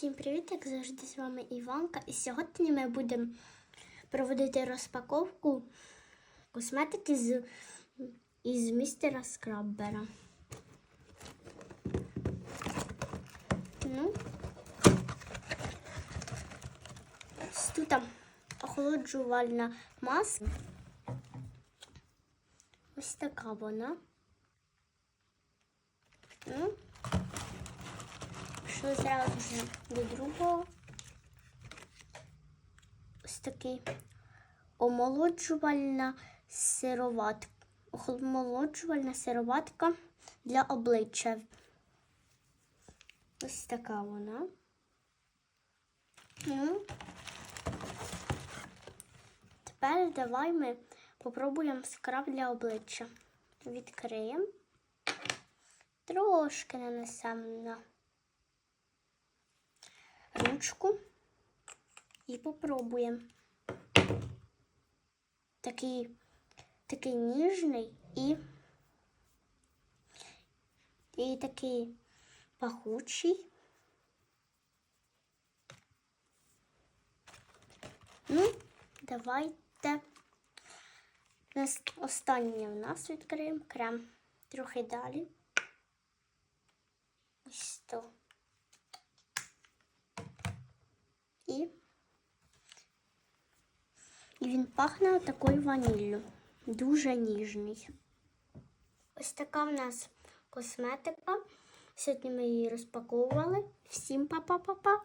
Всім привіт, як завжди з вами Іванка. І сьогодні ми будемо проводити розпаковку косметики з, із містера Скраббера. Ну, тут охолоджувальна маска. Ось така вона. Ну, Пішли зразу ж до другого. Ось такий омолоджувальна сироватка. Омолоджувальна сироватка для обличчя. Ось така вона. Ну, Тепер давай ми попробуємо скраб для обличчя. Відкриємо. Трошки нанесемо на ручку і попробуємо. Такий, такий ніжний і, і такий пахучий. Ну, давайте. Останнє в нас відкриємо крем. Трохи далі. Ось то. І, і він пахне такою ваніллю. Дуже ніжний. Ось така в нас косметика. Сьогодні ми її розпаковували. Всім па-па-па-па!